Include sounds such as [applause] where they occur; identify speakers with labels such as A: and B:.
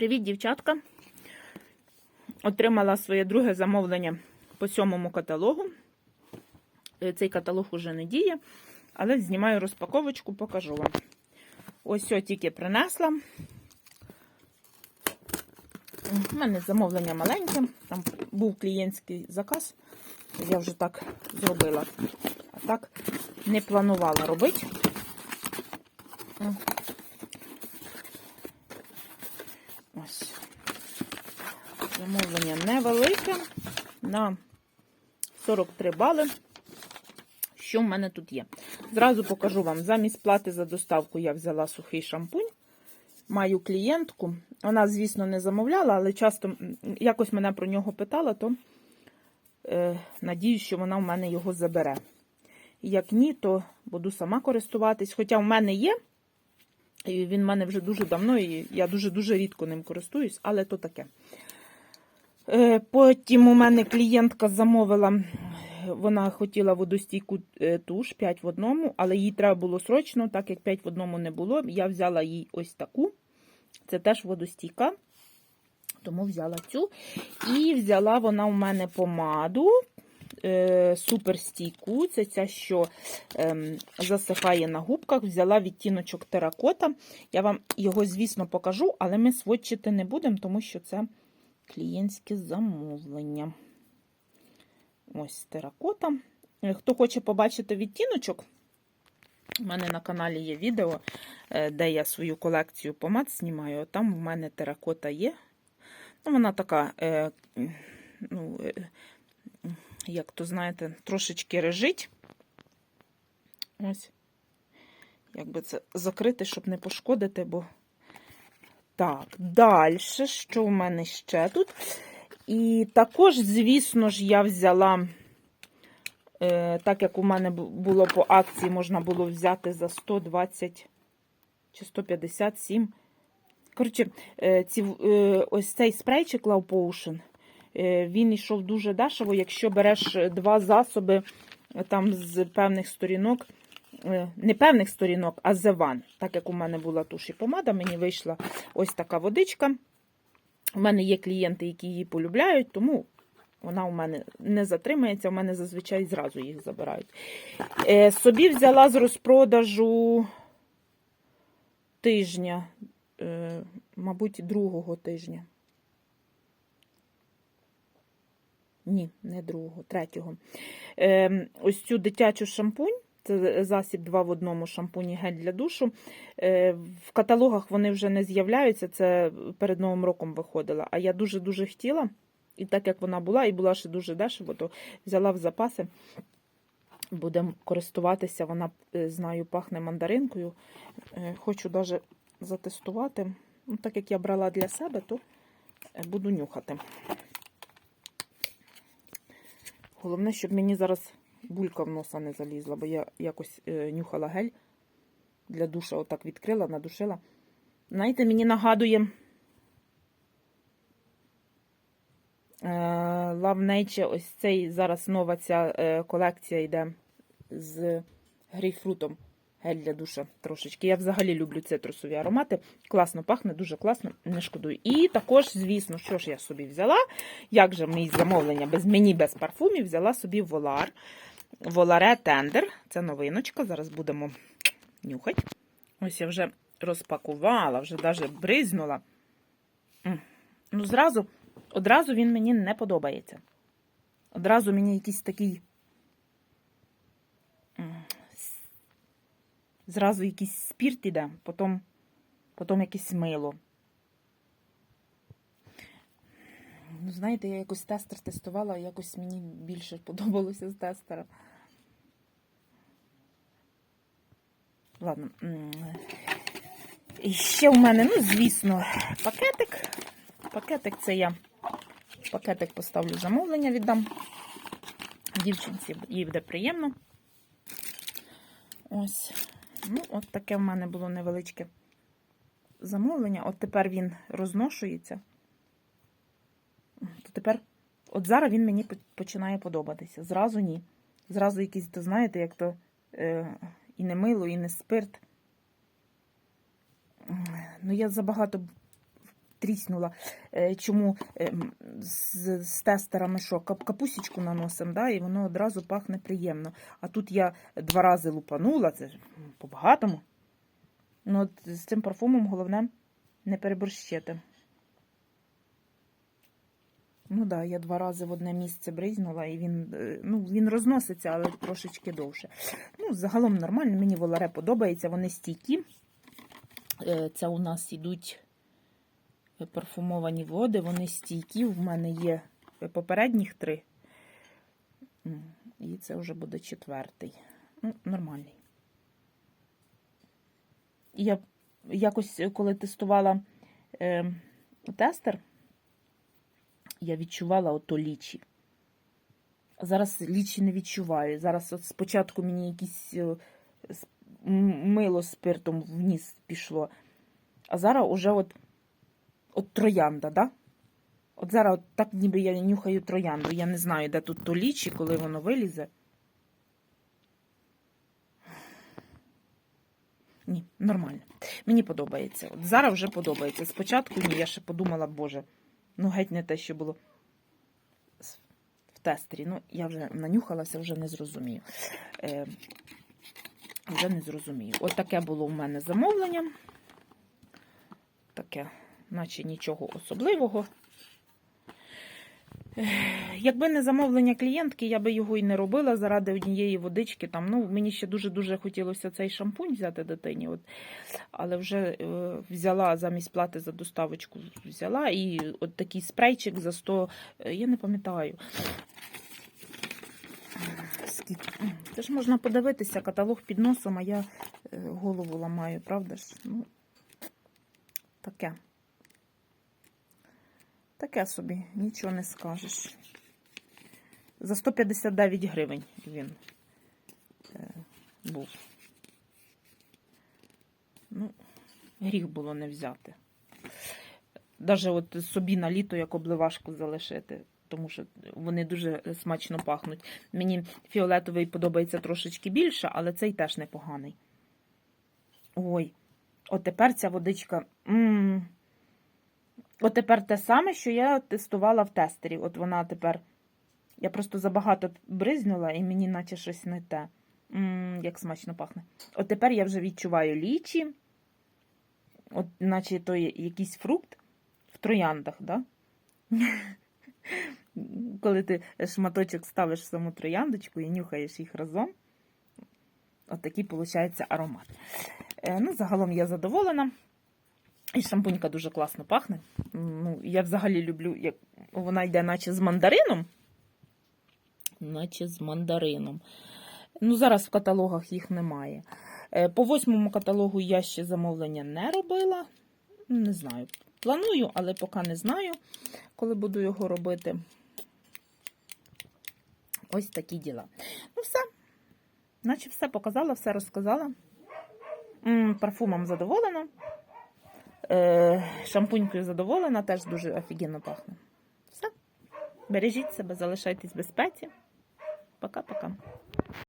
A: Привіт, дівчатка. Отримала своє друге замовлення по сьомому каталогу. Е, Цей каталог уже не діє, але знімаю розпаковочку, покажу вам. Ось все тільки принесла. У мене замовлення маленьке, там був клієнтський заказ. Я вже так зробила. А так не планувала робити. Замовлення невелике на 43 бали. Що в мене тут є? Зразу покажу вам. Замість плати за доставку я взяла сухий шампунь. Маю клієнтку. Вона, звісно, не замовляла, але часто якось мене про нього питала, то е, надіюсь, що вона в мене його забере. Як ні, то буду сама користуватись. Хоча в мене є, і він в мене вже дуже давно, і я дуже-дуже рідко ним користуюсь, але то таке. Е, Потім у мене клієнтка замовила, вона хотіла водостійку е, туш 5 в одному, але їй треба було срочно, так як 5 в одному не було. Я взяла їй ось таку. Це теж водостійка. Тому взяла цю. І взяла вона у мене помаду е, суперстійку. Це ця, що е, засихає на губках. Взяла відтіночок теракота. Я вам його, звісно, покажу, але ми сводчити не будемо, тому що це клієнтське замовлення. Ось теракота. Е, Хто хоче побачити відтіночок, у мене на каналі є відео, е, де я свою колекцію помад знімаю. Там в мене теракота є. Ну, Вона така, е, ну, е, як то знаєте, трошечки режить. Ось. Як би це закрити, щоб не пошкодити, бо. Так, далі, що в мене ще тут? І також, звісно ж, я взяла, е, так як у мене було по акції, можна було взяти за 120 чи 157. Коротше, е, ці, е, ось цей спрейчик Love Potion, е, він йшов дуже дешево, якщо береш два засоби е, там з певних сторінок, е, не певних сторінок, а з One. Так як у мене була туш і помада, мені вийшла ось така водичка. У мене є клієнти, які її полюбляють, тому вона у мене не затримається, у мене зазвичай зразу їх забирають. Е, собі взяла з розпродажу тижня, е, мабуть, другого тижня. Ні, не другого, третього. Е, ось цю дитячу шампунь. Це засіб 2 в одному шампуні гель для душу. Е, В каталогах вони вже не з'являються, це перед Новим роком виходила. А я дуже-дуже хотіла. І так як вона була, і була ще дуже дешево, то взяла в запаси. Будемо користуватися. Вона, е, знаю, пахне мандаринкою. Е, Хочу навіть затестувати. Ну, так як я брала для себе, то буду нюхати. Головне, щоб мені зараз булька в носа не залізла, бо я якось е, нюхала гель для душа, отак відкрила, надушила. Знаєте, мені нагадує е, Love Nature, ось цей зараз нова ця е, колекція йде з грейпфрутом. Гель для душа трошечки. Я взагалі люблю цитрусові аромати. Класно пахне, дуже класно, не шкодую. І також, звісно, що ж я собі взяла? Як же мої замовлення без мені без парфумів, взяла собі волар. Воларе Тендер. Це новиночка. Зараз будемо нюхати. Ось я вже розпакувала, вже навіть бризнула. Ну, зразу, одразу він мені не подобається. Одразу мені якийсь такий. Зразу якийсь спірт іде, потім, потім якесь мило. Ну, знаєте, я якось тестер тестувала, і якось мені більше подобалося з тестера. Ладно. І ще в мене, ну, звісно, пакетик. Пакетик це я. Пакетик поставлю замовлення, віддам. Дівчинці їй буде приємно. Ось. Ну, от таке в мене було невеличке замовлення. От тепер він розношується. То тепер, от зараз він мені починає подобатися. Зразу ні. Зразу якийсь, то знаєте, як то е, і не мило, і не спирт. Ну, я забагато тріснула. Е, Чому е, з, з тестерами що, кап- капусічку наносимо, да, і воно одразу пахне приємно. А тут я два рази лупанула, це по-багатому. Ну, от з цим парфумом головне не переборщити. Ну так, да, я два рази в одне місце бризнула, і він, е, ну, він розноситься, але трошечки довше. Ну, загалом нормально, мені воларе подобається, вони стійкі. Е, Це у нас ідуть парфумовані води, вони стійкі. В мене є попередніх три. І це вже буде четвертий. Ну, нормальний. Я якось, коли тестувала е, тестер, я відчувала ото лічі. Зараз лічі не відчуваю. Зараз от спочатку мені якісь е, мило спиртом в ніс пішло. А зараз уже от, от троянда, да? От зараз от так ніби я нюхаю троянду. Я не знаю, де тут то лічі, коли воно вилізе. Ні, нормально. Мені подобається. От зараз вже подобається. Спочатку ні, я ще подумала, боже, ну геть не те, що було в тестері. Ну, я вже нанюхалася, вже не зрозумію. Е, вже не зрозумію. От таке було у мене замовлення. Таке, наче нічого особливого. Якби не замовлення клієнтки, я би його і не робила заради однієї водички. Там, ну, мені ще дуже-дуже хотілося цей шампунь взяти дитині. От. Але вже е, взяла замість плати за доставочку, взяла. І от такий спрейчик за 100, е, я не пам'ятаю. Це ж можна подивитися, каталог під носом, а я е, голову ламаю, правда ж? Ну, таке. Таке собі, нічого не скажеш. За 159 гривень він е, був. Ну, гріх було не взяти. Даже от собі на літо як обливашку залишити, тому що вони дуже смачно пахнуть. Мені фіолетовий подобається трошечки більше, але цей теж непоганий. Ой, от тепер ця водичка. м От тепер те саме, що я тестувала в тестері. От вона тепер. Я просто забагато бризнула і мені наче щось не те. м як смачно пахне. От тепер я вже відчуваю лічі. От, наче то якийсь фрукт в трояндах, да? [laughs] Коли ти шматочок ставиш в саму трояндочку і нюхаєш їх разом. От такий, виходить, аромат. Е, ну, загалом я задоволена. І шампунька дуже класно пахне. Ну, я взагалі люблю, як вона йде, наче з мандарином. Наче з мандарином. Ну, зараз в каталогах їх немає. Е, По восьмому каталогу я ще замовлення не робила. Не знаю. Планую, але поки не знаю, коли буду його робити. Ось такі діла. Ну, все. Наче все показала, все розказала. М, Парфумом задоволена. Е, Шампунькою задоволена, теж дуже офігенно пахне. Все. Бережіть себе, залишайтесь в безпеці. Пока-пока.